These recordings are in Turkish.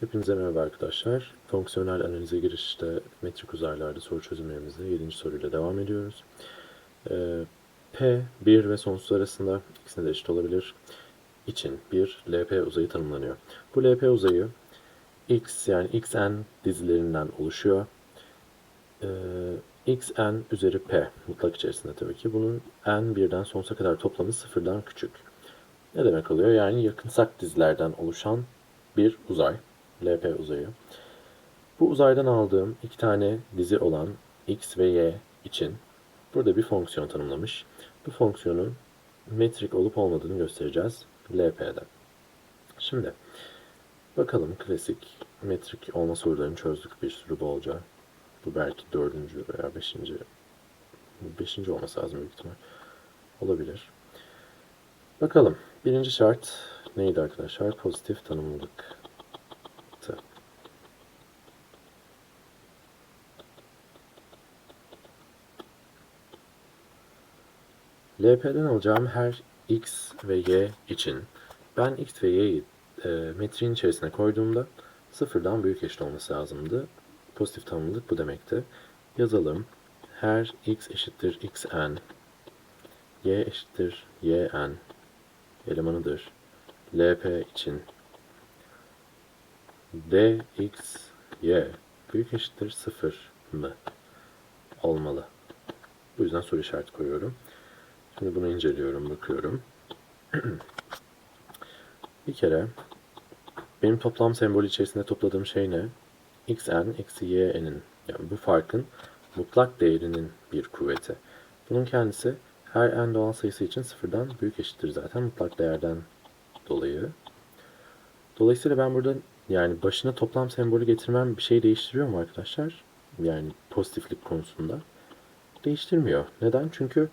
Hepinize merhaba arkadaşlar. Fonksiyonel analize girişte metrik uzaylarda soru çözümlerimizde 7. soruyla devam ediyoruz. Ee, P, 1 ve sonsuz arasında ikisine de eşit olabilir. için bir LP uzayı tanımlanıyor. Bu LP uzayı X yani XN dizilerinden oluşuyor. Ee, XN üzeri P mutlak içerisinde tabii ki. Bunun N birden sonsuza kadar toplamı sıfırdan küçük. Ne demek oluyor? Yani yakınsak dizilerden oluşan bir uzay. LP uzayı. Bu uzaydan aldığım iki tane dizi olan x ve y için burada bir fonksiyon tanımlamış. Bu fonksiyonun metrik olup olmadığını göstereceğiz LP'de. Şimdi bakalım klasik metrik olma sorularını çözdük bir sürü bolca. Bu belki dördüncü veya beşinci beşinci olması lazım büyük ihtimal. Olabilir. Bakalım. Birinci şart neydi arkadaşlar? Pozitif tanımlılık. LP'den alacağım her x ve y için ben x ve y'yi e, metriğin içerisine koyduğumda sıfırdan büyük eşit olması lazımdı. Pozitif tanımlılık bu demekti. Yazalım. Her x eşittir xn, y eşittir yn elemanıdır. LP için dx y büyük eşittir sıfır mı olmalı. Bu yüzden soru işareti koyuyorum. Şimdi bunu inceliyorum, bakıyorum. bir kere benim toplam sembolü içerisinde topladığım şey ne? xn eksi y'nin yani bu farkın mutlak değerinin bir kuvveti. Bunun kendisi her n doğal sayısı için sıfırdan büyük eşittir zaten mutlak değerden dolayı. Dolayısıyla ben burada yani başına toplam sembolü getirmem bir şey değiştiriyor mu arkadaşlar? Yani pozitiflik konusunda. Değiştirmiyor. Neden? Çünkü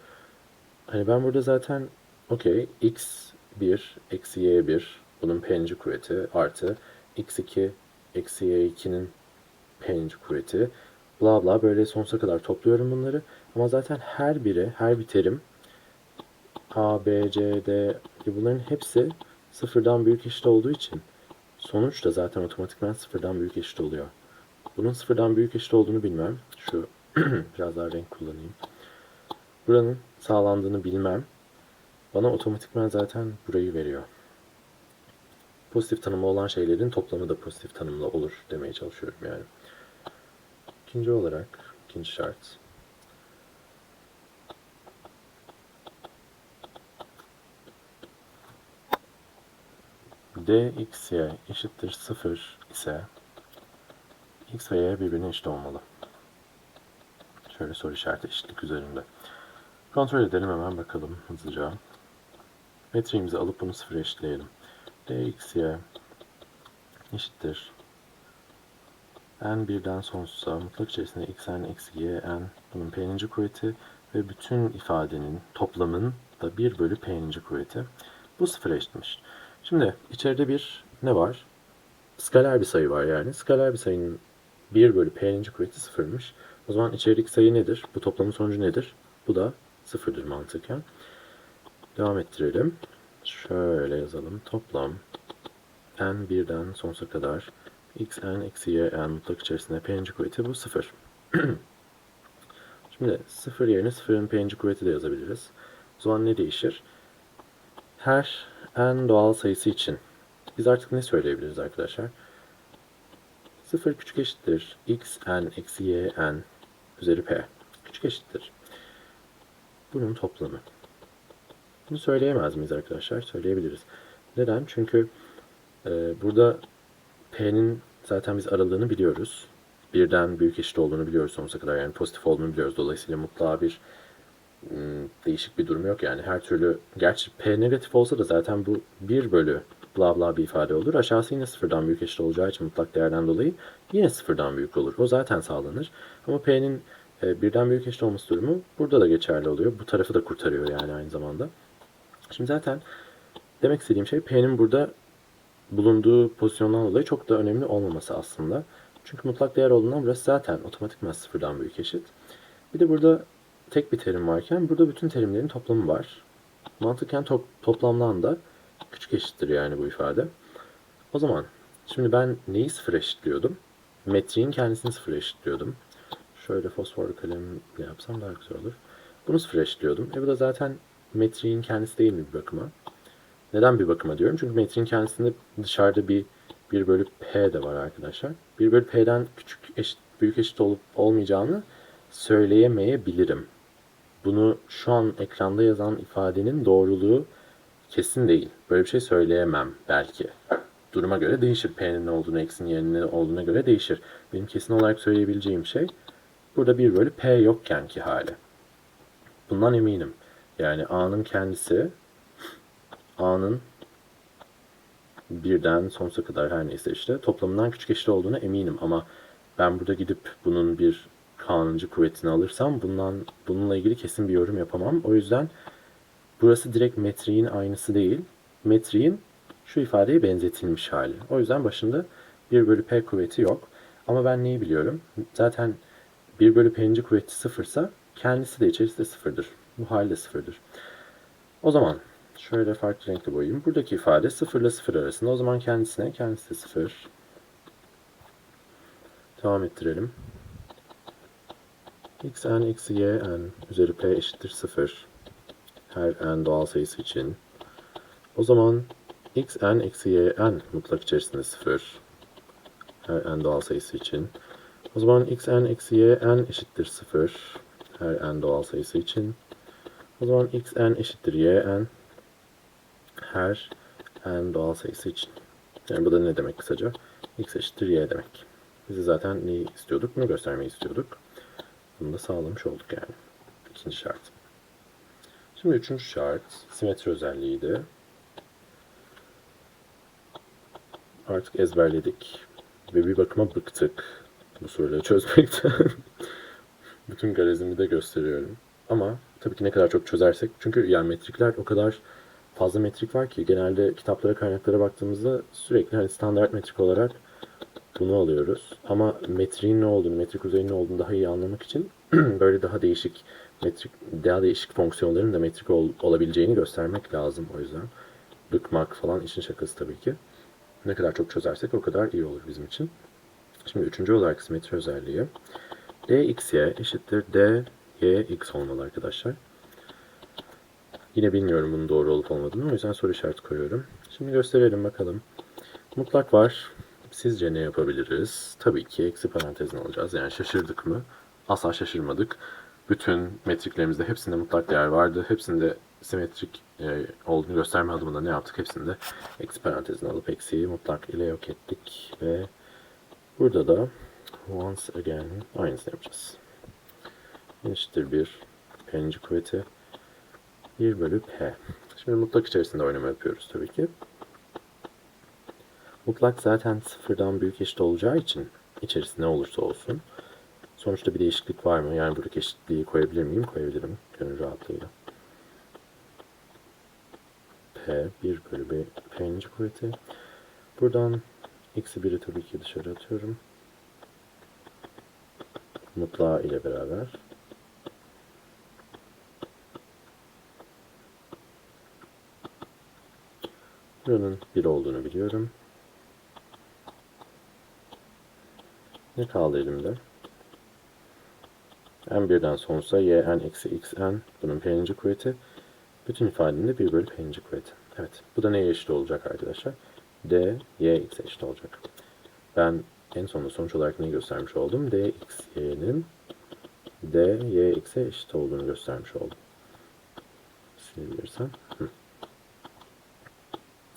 Hani ben burada zaten okey x1 eksi y1 bunun p'ninci kuvveti artı x2 eksi y2'nin p'ninci kuvveti bla bla böyle sonsuza kadar topluyorum bunları. Ama zaten her biri, her bir terim a, b, c, d bunların hepsi sıfırdan büyük eşit olduğu için sonuç da zaten otomatikman sıfırdan büyük eşit oluyor. Bunun sıfırdan büyük eşit olduğunu bilmem. Şu biraz daha renk kullanayım. Buranın sağlandığını bilmem bana otomatikman zaten burayı veriyor. Pozitif tanımlı olan şeylerin toplamı da pozitif tanımlı olur demeye çalışıyorum yani. İkinci olarak, ikinci şart. dxy eşittir 0 ise x ve y birbirine eşit olmalı. Şöyle soru işareti eşitlik üzerinde. Kontrol edelim hemen bakalım hızlıca. Metriğimizi alıp bunu sıfıra eşitleyelim. dxy eşittir. n birden sonsuza mutlak içerisinde xn eksi y n bunun p'ninci kuvveti ve bütün ifadenin toplamın da 1 bölü p'ninci kuvveti. Bu sıfıra eşitmiş. Şimdi içeride bir ne var? Skaler bir sayı var yani. Skaler bir sayının 1 bölü p'ninci kuvveti sıfırmış. O zaman içerideki sayı nedir? Bu toplamın sonucu nedir? Bu da sıfırdır mantıken. Devam ettirelim. Şöyle yazalım. Toplam n birden sonsuza kadar x n eksi y n mutlak içerisinde p'ninci kuvveti bu sıfır. Şimdi sıfır yerine sıfırın p'ninci kuvveti de yazabiliriz. O zaman ne değişir? Her n doğal sayısı için biz artık ne söyleyebiliriz arkadaşlar? 0 küçük eşittir x n eksi y n üzeri p. Küçük eşittir bunun toplamı. Bunu söyleyemez miyiz arkadaşlar? Söyleyebiliriz. Neden? Çünkü e, burada P'nin zaten biz aralığını biliyoruz. Birden büyük eşit olduğunu biliyoruz sonsuza kadar. Yani pozitif olduğunu biliyoruz. Dolayısıyla mutlağa bir ım, değişik bir durum yok yani. Her türlü, gerçi P negatif olsa da zaten bu 1 bölü bla bla bir ifade olur. Aşağısı yine sıfırdan büyük eşit olacağı için mutlak değerden dolayı yine sıfırdan büyük olur. O zaten sağlanır. Ama P'nin e, birden büyük eşit olması durumu burada da geçerli oluyor. Bu tarafı da kurtarıyor yani aynı zamanda. Şimdi zaten demek istediğim şey P'nin burada bulunduğu pozisyondan dolayı çok da önemli olmaması aslında. Çünkü mutlak değer olduğundan burası zaten otomatikman sıfırdan büyük eşit. Bir de burada tek bir terim varken burada bütün terimlerin toplamı var. Mantıken to toplamdan da küçük eşittir yani bu ifade. O zaman Şimdi ben neyi sıfır eşitliyordum? Metriğin kendisini sıfır eşitliyordum. Şöyle fosfor kalemle yapsam daha güzel olur. Bunu sıfır eşitliyordum. E bu da zaten metriğin kendisi değil mi bir bakıma? Neden bir bakıma diyorum? Çünkü metriğin kendisinde dışarıda bir 1 bölü p de var arkadaşlar. 1 bölü p'den küçük eşit, büyük eşit olup olmayacağını söyleyemeyebilirim. Bunu şu an ekranda yazan ifadenin doğruluğu kesin değil. Böyle bir şey söyleyemem belki. Duruma göre değişir. P'nin ne olduğunu, X'in yerine ne olduğuna göre değişir. Benim kesin olarak söyleyebileceğim şey burada 1 bölü P yokken ki hali. Bundan eminim. Yani A'nın kendisi A'nın birden sonsuza kadar her neyse işte toplamından küçük eşit olduğuna eminim ama ben burada gidip bunun bir kanuncu kuvvetini alırsam bundan bununla ilgili kesin bir yorum yapamam. O yüzden burası direkt metriğin aynısı değil. Metriğin şu ifadeye benzetilmiş hali. O yüzden başında 1 bölü p kuvveti yok. Ama ben neyi biliyorum? Zaten 1 bölü p'ninci kuvveti sıfırsa kendisi de içerisi de sıfırdır. Bu hali de sıfırdır. O zaman şöyle farklı renkli boyayayım. Buradaki ifade 0 ile 0 arasında. O zaman kendisine kendisi de 0. Devam ettirelim. x n eksi y n üzeri p eşittir 0. Her n doğal sayısı için. O zaman x n eksi y n mutlak içerisinde 0. Her n doğal sayısı için. O zaman x n eksi y n eşittir 0. Her n doğal sayısı için. O zaman x n eşittir y n her n doğal sayısı için. Yani bu da ne demek kısaca? x eşittir y demek. Biz de zaten neyi istiyorduk? Bunu göstermeyi istiyorduk. Bunu da sağlamış olduk yani. İkinci şart. Şimdi üçüncü şart simetri özelliğiydi. Artık ezberledik. Ve bir bakıma bıktık bu soruları çözmekten. Bütün garezimi de gösteriyorum. Ama tabii ki ne kadar çok çözersek. Çünkü yani metrikler o kadar fazla metrik var ki genelde kitaplara kaynaklara baktığımızda sürekli hani standart metrik olarak bunu alıyoruz. Ama metriğin ne olduğunu, metrik uzayın ne olduğunu daha iyi anlamak için böyle daha değişik metrik, daha değişik fonksiyonların da metrik ol, olabileceğini göstermek lazım o yüzden. Bıkmak falan işin şakası tabii ki. Ne kadar çok çözersek o kadar iyi olur bizim için. Şimdi üçüncü olarak simetri özelliği. dxy eşittir dyx olmalı arkadaşlar. Yine bilmiyorum bunun doğru olup olmadığını. O yüzden soru işareti koyuyorum. Şimdi gösterelim bakalım. Mutlak var. Sizce ne yapabiliriz? Tabii ki eksi parantezini alacağız. Yani şaşırdık mı? Asla şaşırmadık. Bütün metriklerimizde hepsinde mutlak değer vardı. Hepsinde simetrik e, olduğunu gösterme adımında ne yaptık? Hepsinde eksi parantezini alıp eksiği mutlak ile yok ettik. Ve burada da once again aynısını yapacağız. Eşittir bir birinci kuvveti 1 bölü p. Şimdi mutlak içerisinde oynama yapıyoruz tabii ki. Mutlak zaten sıfırdan büyük eşit olacağı için içerisi ne olursa olsun. Sonuçta bir değişiklik var mı? Yani buradaki eşitliği koyabilir miyim? Koyabilirim. Gönül rahatlığıyla. P 1 bölü B P'ninci kuvveti. Buradan eksi 1'i tabii ki dışarı atıyorum. Mutlağı ile beraber. Buranın 1 olduğunu biliyorum. Ne kaldı elimde? n1'den sonsuza y n eksi x n bunun p'ninci kuvveti. Bütün ifadenin de 1 bölü p'ninci kuvveti. Evet. Bu da neye eşit olacak arkadaşlar? D y x'e eşit olacak. Ben en sonunda sonuç olarak neyi göstermiş oldum? d x y'nin d y x'e eşit olduğunu göstermiş oldum. Silebilirsem. Hı.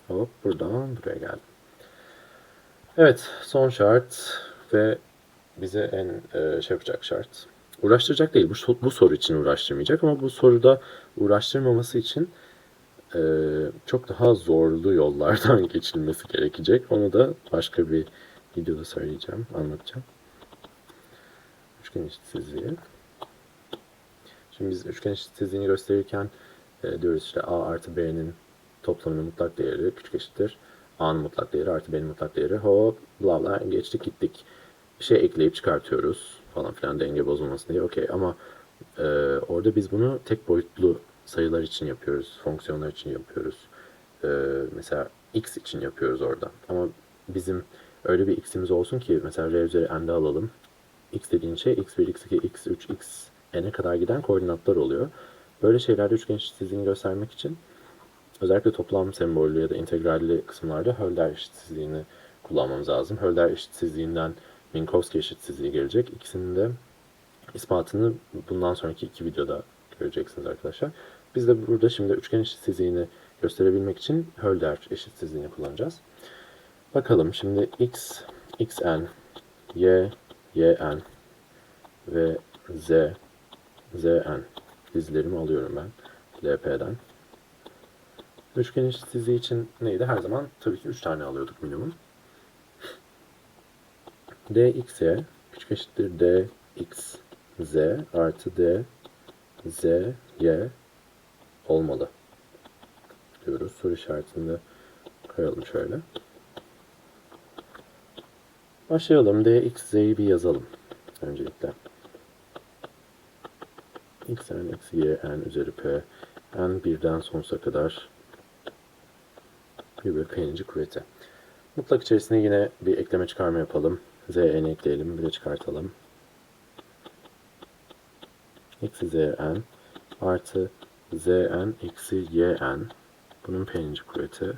Hop buradan buraya geldim. Evet son şart ve bize en e, şey yapacak şart. Uğraştıracak değil. Bu, bu soru için uğraştırmayacak ama bu soruda uğraştırmaması için e, çok daha zorlu yollardan geçilmesi gerekecek. Onu da başka bir videoda söyleyeceğim, anlatacağım. Üçgen eşitsizliği. Şimdi biz üçgen eşitsizliğini gösterirken e, diyoruz işte A artı B'nin toplamının mutlak değeri küçük eşittir. A'nın mutlak değeri artı B'nin mutlak değeri. Hop bla bla geçtik gittik. Bir şey ekleyip çıkartıyoruz falan filan denge bozulmasın diye. Okey ama e, orada biz bunu tek boyutlu sayılar için yapıyoruz. Fonksiyonlar için yapıyoruz. E, mesela x için yapıyoruz orada. Ama bizim öyle bir x'imiz olsun ki mesela r üzeri n'de alalım. x dediğin şey x1, x2, x3, x n'e kadar giden koordinatlar oluyor. Böyle şeylerde üçgen eşitsizliğini göstermek için özellikle toplam sembollü ya da integralli kısımlarda Hölder eşitsizliğini kullanmamız lazım. Hölder eşitsizliğinden Minkowski eşitsizliği gelecek. İkisinin de ispatını bundan sonraki iki videoda göreceksiniz arkadaşlar. Biz de burada şimdi üçgen eşitsizliğini gösterebilmek için Hölder eşitsizliğini kullanacağız. Bakalım şimdi x, xn, y, yn ve z, zn dizilerimi alıyorum ben LP'den. Üçgen eşitsizliği için neydi? Her zaman tabii ki 3 tane alıyorduk minimum. dxy küçük eşittir dx z artı d y olmalı diyoruz. Soru işaretini de koyalım şöyle. Başlayalım. dx z'yi bir yazalım. Öncelikle. x n eksi y n üzeri p n birden sonsuza kadar bir bölü p'ninci kuvveti. Mutlak içerisine yine bir ekleme çıkarma yapalım. z n ekleyelim. Bir de çıkartalım. Eksi z n artı z n eksi y n bunun p'ninci kuvveti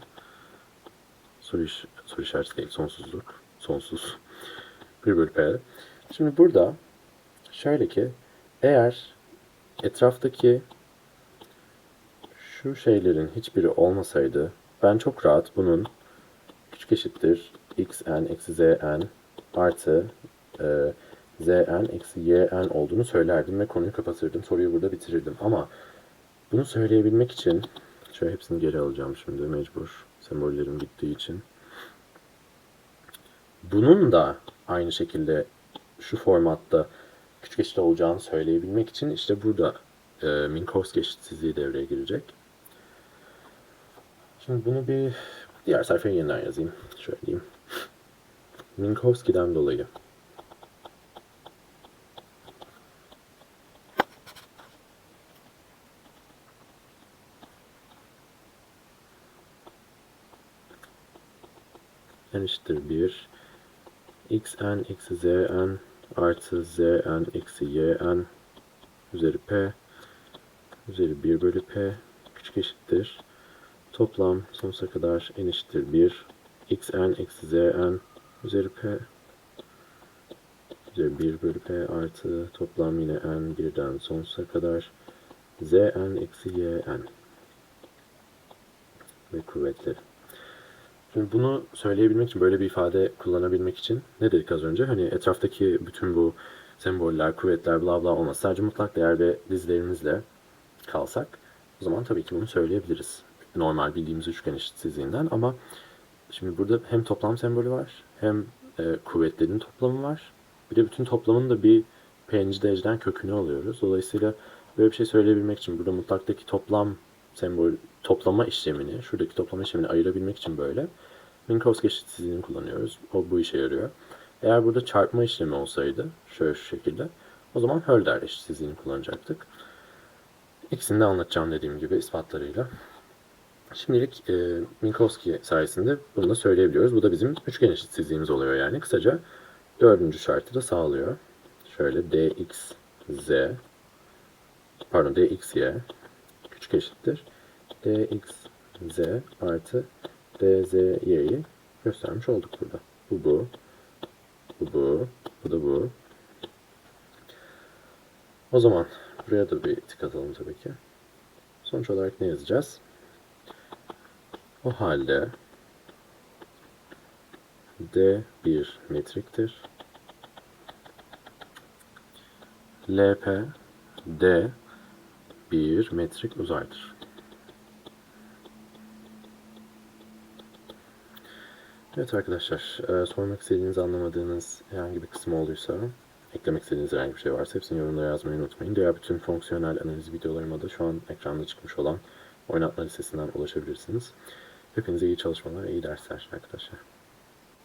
soru, iş, soru işareti değil sonsuzluk sonsuz 1 bölü p şimdi burada şöyle ki eğer etraftaki şu şeylerin hiçbiri olmasaydı ben çok rahat bunun küçük eşittir x n eksi z n artı e, z n eksi y n olduğunu söylerdim ve konuyu kapatırdım. Soruyu burada bitirirdim. Ama bunu söyleyebilmek için şöyle hepsini geri alacağım şimdi mecbur. Sembollerim gittiği için. Bunun da aynı şekilde şu formatta küçük eşit olacağını söyleyebilmek için işte burada e, Minkowski eşitsizliği devreye girecek. Şimdi bunu bir diğer sayfaya yeniden yazayım. Şöyle diyeyim. Minkowski'den dolayı n eşittir 1 xn eksi zn artı zn eksi yn üzeri p üzeri 1 bölü p küçük eşittir. Toplam sonsuza kadar n eşittir 1 xn eksi zn üzeri p üzeri 1 bölü p artı toplam yine n birden sonsuza kadar. Zn eksi yn ve kuvvetleri. Şimdi bunu söyleyebilmek için, böyle bir ifade kullanabilmek için ne dedik az önce? Hani etraftaki bütün bu semboller, kuvvetler, bla bla olmaz. Sadece mutlak değer ve dizilerimizle kalsak o zaman tabii ki bunu söyleyebiliriz. Normal bildiğimiz üçgen eşitsizliğinden ama şimdi burada hem toplam sembolü var hem e, kuvvetlerin toplamı var. Bir de bütün toplamın da bir dereceden kökünü alıyoruz. Dolayısıyla böyle bir şey söyleyebilmek için burada mutlaktaki toplam sembol toplama işlemini, şuradaki toplama işlemini ayırabilmek için böyle Minkowski eşitsizliğini kullanıyoruz. O bu işe yarıyor. Eğer burada çarpma işlemi olsaydı, şöyle şu şekilde, o zaman Hölder eşitsizliğini kullanacaktık. İkisini de anlatacağım dediğim gibi ispatlarıyla. Şimdilik e, Minkowski sayesinde bunu da söyleyebiliyoruz. Bu da bizim üçgen eşitsizliğimiz oluyor yani. Kısaca dördüncü şartı da sağlıyor. Şöyle dx pardon dx y küçük eşittir dx z artı dz y'yi göstermiş olduk burada. Bu bu. Bu bu. Bu da bu. O zaman buraya da bir tik atalım tabii ki. Sonuç olarak ne yazacağız? O halde D bir metriktir. LP D bir metrik uzaydır. Evet arkadaşlar, e, sormak istediğiniz, anlamadığınız herhangi bir kısmı olduysa, eklemek istediğiniz herhangi bir şey varsa hepsini yorumlara yazmayı unutmayın. Diğer bütün fonksiyonel analiz videolarıma da şu an ekranda çıkmış olan oynatma listesinden ulaşabilirsiniz. Hepinize iyi çalışmalar, iyi dersler arkadaşlar.